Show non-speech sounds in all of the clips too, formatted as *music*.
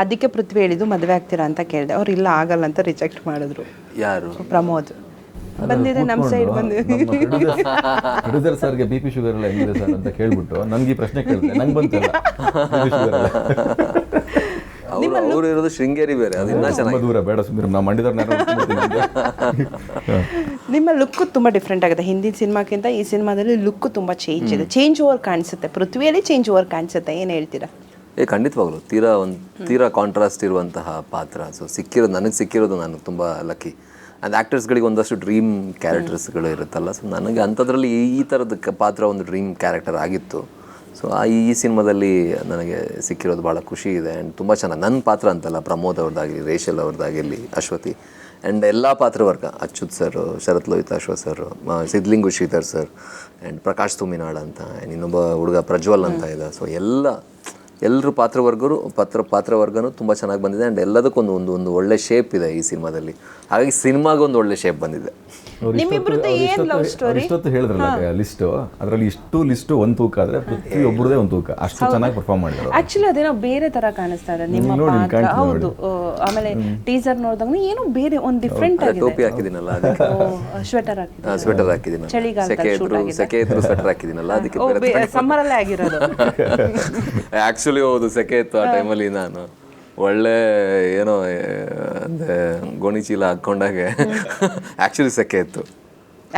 ಅದಕ್ಕೆ ಪೃಥ್ವಿ ಹೇಳಿದ್ದು ಮದುವೆ ಆಗ್ತೀರಾ ಅಂತ ಕೇಳಿದೆ. ಅವ್ರು ಇಲ್ಲ ಆಗಲ್ಲ ಅಂತ ರಿಜೆಕ್ಟ್ ಮಾಡಿದ್ರು. ಯಾರು? ಪ್ರಮೋದ್. ಬಂದಿದೆ ನಮ್ಮ ಸೈಡ್ ಬಂದು. ಪ್ರೊಡ್ಯೂಸರ್ ಸರ್ಗೆ ಬಿ ಪಿ ಶುಗರ್ ಎಲ್ಲ ಹೆಂಗಿದೆ ಸರ್ ಅಂತ ಕೇಳ್ಬಿಟ್ಟು ನನಗೆ ಈ ಪ್ರಶ್ನೆ ಕೇಳಿದೆ. ನಂಗೆ ಬಂತಲ್ಲ *laughs* ಅವ್ರು ಇರೋದು ಶೃಂಗೇರಿ ಬೇರೆ ಅದು ಇನ್ನೂ ತುಂಬಾ ಚೆನ್ನಾಗಿ ದೂರ ಬೇಡ ಸುಮ್ಮನೆ ನಾವು ಮಂಡ್ಯದವ್ರನ್ನ ನಿಮ್ಮ ಲುಕ್ ತುಂಬ ಡಿಫ್ರೆಂಟ್ ಆಗುತ್ತೆ. ಹಿಂದಿನ ಸಿನಿಮಾಕ್ಕಿಂತ ಈ ಸಿನಿಮಾದಲ್ಲಿ ಲುಕ್ ತುಂಬ ಚೇಂಜ್ ಇದೆ. ಚೇಂಜ್ ಓವರ್ ಕಾಣಿಸುತ್ತೆ. ಪೃಥ್ವಿಯಲ್ಲಿ ಚೇಂಜ್ ಓವರ್ ಕಾಣಿಸುತ್ತೆ. ಏನು ಹೇಳ್ತೀರಾ? ಏ, ಖಂಡಿತವಾಗ್ಲು. ತೀರಾ ಒಂದು, ತೀರಾ ಕಾಂಟ್ರಾಸ್ಟ್ ಇರುವಂತಹ ಪಾತ್ರ. ಸೊ ಸಿಕ್ಕಿರೋದು, ನನಗೆ ಸಿಕ್ಕಿರೋದು ನಾನು ತುಂಬ ಲಕ್ಕಿ ಆ್ಯಂಡ್ ಆ್ಯಕ್ಟರ್ಸ್ಗಳಿಗೆ ಒಂದಷ್ಟು ಡ್ರೀಮ್ ಕ್ಯಾರೆಕ್ಟರ್ಸ್ಗಳು ಇರುತ್ತಲ್ಲ. ಸೊ ನನಗೆ ಅಂಥದ್ರಲ್ಲಿ ಈ ಥರದ ಪಾತ್ರ ಒಂದು ಡ್ರೀಮ್ ಕ್ಯಾರೆಕ್ಟರ್ ಆಗಿತ್ತು. ಸೊ ಆ ಈ ಸಿನಿಮಾದಲ್ಲಿ ನನಗೆ ಸಿಕ್ಕಿರೋದು ಭಾಳ ಖುಷಿ ಇದೆ. ಆ್ಯಂಡ್ ತುಂಬ ಚೆನ್ನಾಗಿ ನನ್ನ ಪಾತ್ರ ಅಂತಲ್ಲ, ಪ್ರಮೋದ್ ಅವ್ರದ್ದಾಗಲಿ, ರೇಷಲ್ ಅವ್ರದ್ದಾಗಿರಲಿ ಅಶ್ವತಿ. ಆ್ಯಂಡ್ ಎಲ್ಲ ಪಾತ್ರವರ್ಗ Achyut sir Sharath Lohith Ashwath sir Sidlingu Sridhar sir and Prakash Tuminad ಅಂತ ಆ್ಯಂಡ್ ಇನ್ನೊಬ್ಬ ಹುಡುಗ ಪ್ರಜ್ವಲ್ ಅಂತ ಇದೆ ಸೊ ಎಲ್ಲ ಎಲ್ಲರೂ ಪಾತ್ರವರ್ಗರು, ಪಾತ್ರ, ಪಾತ್ರವರ್ಗನೂ ತುಂಬ ಚೆನ್ನಾಗಿ ಬಂದಿದೆ. ಆ್ಯಂಡ್ ಎಲ್ಲದಕ್ಕೊಂದು ಒಂದು ಒಂದು ಒಳ್ಳೆ ಶೇಪ್ ಇದೆ ಈ ಸಿನಿಮಾದಲ್ಲಿ. ಹಾಗಾಗಿ ಸಿನಿಮಾಗೊಂದು ಒಳ್ಳೆ ಶೇಪ್ ಬಂದಿದೆ. ನಿಮ್ಮಿಬ್ರದ್ದು ಏನ್ ಲವ್ ಸ್ಟೋರಿ? ಇಷ್ಟೊತ್ತು ಹೇಳಿದ್ರಲ್ಲ ಲಿಸ್ಟು ಅದರಲ್ಲಿ ಇಷ್ಟು ಲಿಸ್ಟು ಒಂದು ತೂಕ ಆದ್ರೆ ಪ್ರತಿಯೊಬ್ಬರದೇ ಒಂದು ತೂಕ. ಅಷ್ಟು ಚೆನ್ನಾಗಿ ಪರ್ಫಾರ್ಮ್ ಮಾಡಿದ್ರು ಆಕ್ಚುಲಿ ಅದೇನೋ ಬೇರೆ ತರ ಕಾಣಿಸ್ತಾ ಇದೆ. ನಿಮ್ಮ ಪಾತ್ರ. ಹೌದು. ಆಮೇಲೆ ಟೀಸರ್ ನೋಡಿದಾಗ ಏನೋ ಬೇರೆ ಒಂದು ಡಿಫ್ರೆಂಟ್ ಆಗಿದೆ. ಟೋಪಿ ಹಾಕಿದಿನಲ್ಲ ಅದಕ್ಕೆ. ಸ್ವೆಟರ್ ಹಾಕಿದ್ದೀನಿ ಸ್ವೆಟರ್ ಹಾಕಿದ್ದೀನಿ ಚಳಿಗಾಲ ಸೆಕೆ ಇದ್ರು ಸ್ವೆಟರ್ ಹಾಕಿದಿನಲ್ಲ ಅದಕ್ಕೆ ಸಮ್ಮರ್ ಸಮ್ಮರಲ್ಲೇ ಆಗಿರೋದು. *laughs* ಆಕ್ಚುಲಿ ಹೌದು ಸೆಕೆ ಇತ್ತು ಆ ಟೈಮಲ್ಲಿ ನಾನು. ಒಳ್ಳೆ ಏನೋ ಗೋಣಿ ಚೀಲ ಹಾಕೊಂಡಾಗೆ ಆಕ್ಚುಲಿ ಸೆಕೆ ಇತ್ತು.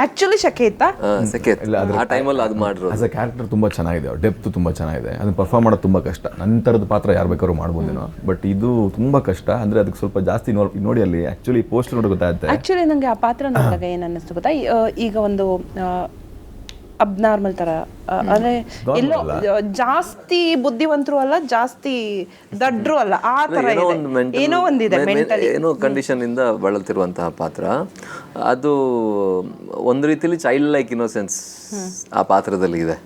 ಆಕ್ಚುಲಿ ಶಕೆ ಇತ್ತಾ? ಆ, ಸೆಕೆ ಇತ್ತು. ಆ ಟೈಮಲ್ಲಿ ಅದು ಮಾಡಿರೋದು. ಆಸ್ ಅ ಕ್ಯಾರೆಕ್ಟರ್ ತುಂಬ ಚೆನ್ನಾಗಿದೆ ಡೆಪ್ತ್ ತುಂಬ ಚೆನ್ನಾಗಿದೆ. ಅದನ್ನ ಪರ್ಫಾರ್ಮ್ ಮಾಡೋದು ತುಂಬ ಕಷ್ಟ. ನನ್ನ ಥರದ ಪಾತ್ರ ಯಾರು ಬೇಕಾದ್ರೂ ಮಾಡ್ಬೋದೇನೋ ಬಟ್ ಇದು ತುಂಬ ಕಷ್ಟ. ಅಂದರೆ ಅದಕ್ಕೆ ಸ್ವಲ್ಪ ಜಾಸ್ತಿ ನೋ- ನೋಡಿ ಅಲ್ಲಿ ಆ್ಯಕ್ಚುಲಿ ಪೋಸ್ಟ್ ನೋಡಿ ಗೊತ್ತಾಗುತ್ತೆ. ಆಕ್ಚುಲಿ ನನಗೆ ಆ ಪಾತ್ರ ನೋಡಿದಾಗ ಏನು ಅನ್ನಿಸ್ತು ಗೊತ್ತಾ? ಈ, ಆ, ಈಗ ಒಂದು ಅಬ್ನಾರ್ಮಲ್ ತರ. ಅಂದ್ರೆ ಎಲ್ಲೋ ಜಾಸ್ತಿ ಬುದ್ಧಿವಂತರು ಅಲ್ಲ ಜಾಸ್ತಿ ದಡ್ರು ಅಲ್ಲ. ಆ ತರ ಏನೋ ಇದೆ. ಒಂದು ಏನೋ ಒಂದಿದೆ ಏನೋ ಕಂಡೀಷನ್ ಇಂದ ಬಳಲ್ತಿರುವಂತಹ ಪಾತ್ರ. ಅದು ಒಂದು ರೀತಿಯಲ್ಲಿ ಚೈಲ್ಡ್ ಲೈಕ್ ಇನ್ನೋಸೆನ್ಸ್ ಆ ಪಾತ್ರದಲ್ಲಿ ಇದೆ.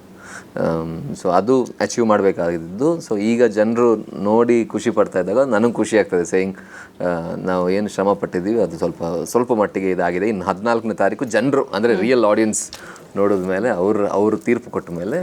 ಸೊ ಅದು ಅಚೀವ್ ಮಾಡಬೇಕಾಗಿದ್ದು. ಸೊ ಈಗ ಜನರು ನೋಡಿ ಖುಷಿ ಪಡ್ತಾ ಇದ್ದಾಗ ನನಗೆ ಖುಷಿ ಆಗ್ತದೆ ಸೇಯಿಂಗ್ ನಾವು ಏನು ಶ್ರಮ ಪಟ್ಟಿದ್ದೀವಿ ಅದು ಸ್ವಲ್ಪ ಸ್ವಲ್ಪ ಮಟ್ಟಿಗೆ ಇದಾಗಿದೆ. ಇನ್ನು ಹದಿನಾಲ್ಕನೇ ತಾರೀಕು ಜನರು ಅಂದರೆ ರಿಯಲ್ ಆಡಿಯನ್ಸ್ ನೋಡಿದ ಮೇಲೆ ಅವ್ರ ಅವರು ತೀರ್ಪು ಕೊಟ್ಟ ಮೇಲೆ